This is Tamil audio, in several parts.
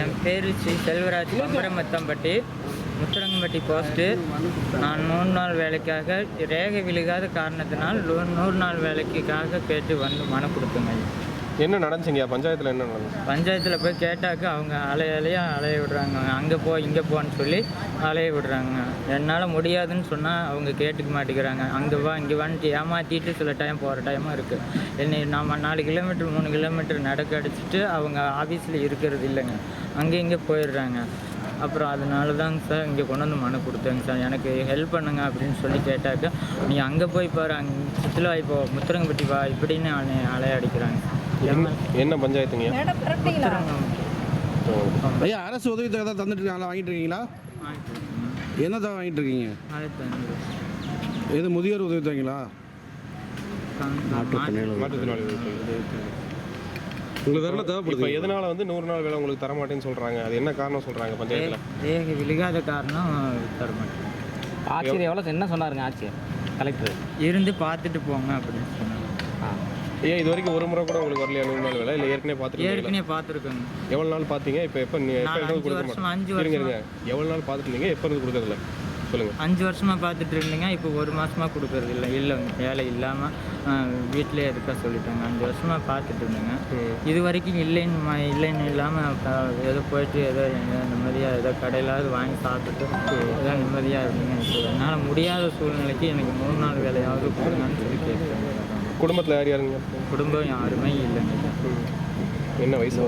என் பேர் ஸ்ரீ செல்வராஜ் பம்பரமத்தம்பட்டி முத்துரங்கம்பட்டி போஸ்ட்டு நான் நூறு நாள் வேலைக்காக ரேகை விழுகாத காரணத்தினால் நூறு நாள் வேலைக்காக கேட்டு வந்து மனு கொடுத்தேங்க. என்ன நடந்துச்சுங்க? பஞ்சாயத்தில் என்ன நடந்துச்சு? பஞ்சாயத்தில் போய் கேட்டாக்க அவங்க அலைய அலையா அலைய விடுறாங்க. அங்கே போ இங்கே போன்னு சொல்லி அலைய விடுறாங்க. என்னால் முடியாதுன்னு சொன்னால் அவங்க கேட்டுக்க மாட்டேங்கிறாங்க. அங்கே வா இங்கே வந்துட்டு ஏமாற்றிட்டு சில டைம் போகிற டைமும் இருக்குது என்னை நம்ம நாலு கிலோமீட்டர் மூணு கிலோமீட்டர் நடக்க அடிச்சுட்டு அவங்க ஆஃபீஸில் இருக்கிறது இல்லைங்க. அங்கே இங்கே போயிடுறாங்க. அப்புறம் அதனால தாங்க சார் இங்கே கொண்டு வந்து மனு கொடுத்தேங்க சார். எனக்கு ஹெல்ப் பண்ணுங்க அப்படின்னு சொல்லி கேட்டாக்க நீ அங்கே போய் பாரு அங்கே சுற்றுலா இப்போ முத்துரங்கப்பட்டி வா இப்படின்னு அலை- அலைய அடிக்கிறாங்க என்ன பஞ்சாயத்துங்க? ஐயா அரசு உதவித்தொகை தான் தந்துட்டு இருக்காங்களா வாங்கிட்டு இருக்கீங்களா? என்ன தான் வாங்கிட்டு இருக்கீங்க? ஆயிரத்தி ஐநூறு எது முதியோர் உதவித்தொகைங்களா மாற்றுத்திறனாளி உங்களுக்கு இப்போ தேவைப்படுது. எதனால வந்து நூறு நாள் வேலை உங்களுக்கு தர மாட்டேன்னு சொல்றாங்க? அது என்ன காரணம் சொல்றாங்க பஞ்சாயத்தில்? ரேகை விழுகாத காரணம் தரமாட்டேன். ஆட்சியர் எவ்வளோ என்ன சொன்னாருங்க ஆட்சியர் கலெக்டர் இருந்து பார்த்துட்டு போங்க அப்படின்னு சொன்னாங்க. ஏன் இது வரைக்கும் ஒரு முறை கூட உங்களுக்கு வரலையா நூறு நாள் வேலை? இல்லை ஏற்கனவே பார்த்துட்டு ஏற்கனவே பார்த்துருக்கோங்க. எவ்வளோ நாள் பார்த்தீங்க? இப்போ எப்போ கொடுக்க வருஷம், மாட்டேன் அஞ்சு இருங்க வருஷமா. இருங்க. எவ்வளோ நாள் பார்த்துட்டு இருந்தீங்க எப்போ இருந்து கொடுக்கறதில்ல சொல்லுங்கள் அஞ்சு வருஷமா பார்த்துட்டு இருந்தீங்க இப்போ ஒரு மாசமா கொடுக்கறது இல்லை. இல்லை வேலை இல்லாமல் வீட்டிலே இருக்க சொல்லிட்டாங்க. அஞ்சு வருஷமா பார்த்துட்டு இருந்தேங்க. இது வரைக்கும் இல்லைன்னு இல்லைன்னு இல்லாமல் ஏதோ போயிட்டு ஏதோ நிம்மதியாக ஏதோ கடையிலாவது வாங்கி சாப்பிட்டுட்டு ஏதோ நிம்மதியாக இருந்தீங்க. இப்போ என்னால் முடியாத சூழ்நிலைக்கு எனக்கு மூணு நாள் வேலையாவது கொடுங்கன்னு சொல்லி கேட்குறேன் குடும்பத்தில் யார் யாருங்க? குடும்பம் யாருமே இல்லைங்க. என்ன வயசு?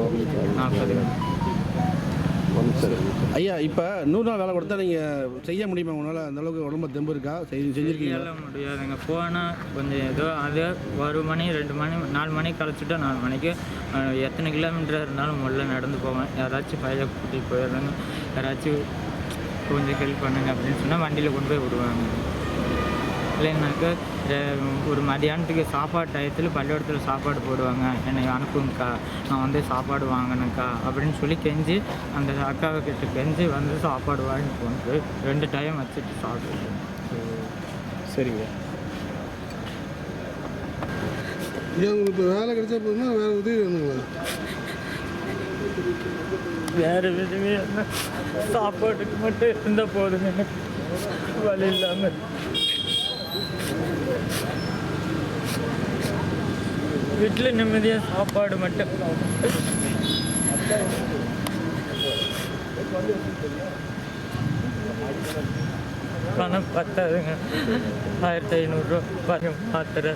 நாற்பது ஐயா இப்போ நூறு நாள் வேலை கொடுத்தா நீங்கள் செய்ய முடியுமா? உங்களால் அந்த அளவுக்கு உடம்பு தெம்பு இருக்கா? செஞ்சு செஞ்சுருக்கீங்களா? செய்யலாம் முடியாதுங்க போனால் கொஞ்சம் ஏதோ அது ஒரு மணி ரெண்டு மணி நாலு மணிக்கு கழிச்சுட்டா நாலு மணிக்கு எத்தனை கிலோமீட்டர் இருந்தாலும் முதல்ல நடந்து போவேன். யாராச்சும் பையில கூட்டிகிட்டு போயிடுறாங்க யாராச்சும் கொஞ்சம் ஹெல்ப் பண்ணுங்க அப்படின்னு சொன்னால் வண்டியில் கொண்டு போய் விடுவாங்க. இல்லைன்னாக்கா ஒரு மதியானத்துக்கு சாப்பாடு டயத்தில் பள்ளிக்கூடத்தில் சாப்பாடு போடுவாங்க. என்னை அனுப்புங்கக்கா. நான் வந்து சாப்பாடு வாங்கணும்க்கா. அப்படின்னு சொல்லி கெஞ்சி அந்த அக்காவை கிட்ட கெஞ்சி வந்து சாப்பாடு வாங்கி கொண்டு ரெண்டு டைம் வச்சுட்டு சாப்பிடுவேன் சரிங்க. இது உங்களுக்கு இப்போ வேலை கிடைச்சா போதுமா? வேறு உதவி வேணுங்களா? வேறு இல்லை. சாப்பாட்டுக்கு மட்டும் இருந்தால் போதுங்க வழி இல்லாமல் வீட்டில் நிம்மதியாக சாப்பாடு மட்டும். பணம் பத்தாதுங்க. ஆயிரத்தி ஐநூறுரூவா பணம் மாத்திரை.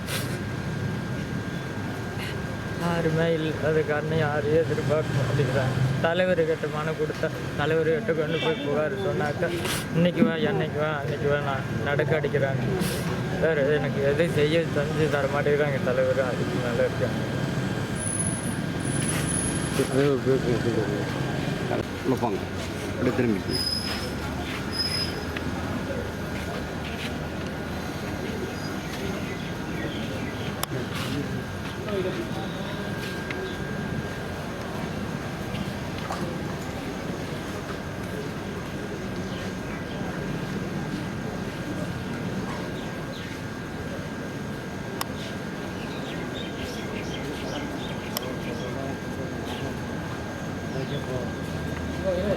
யாருமே இல்லாத காரணம் யாரையும் எதிர்பார்க்க மாட்டேங்கிறாங்க. தலைவர்கிட்ட மனம் கொடுத்தா தலைவர்கிட்ட கொண்டு போய் புகார் சொன்னாக்கா இன்னைக்கு வா என்னைக்கு வா அன்னைக்கு வா நான் நடக்க அடிக்கிறாங்க சார் எனக்கு எதுவும் செய்ய செஞ்சு தர மாட்டேங்கிறாங்க தலைவர் அதுக்கு நல்லா இருக்காங்க. போங்க அப்படியே திரும்பி 이거이거이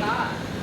거.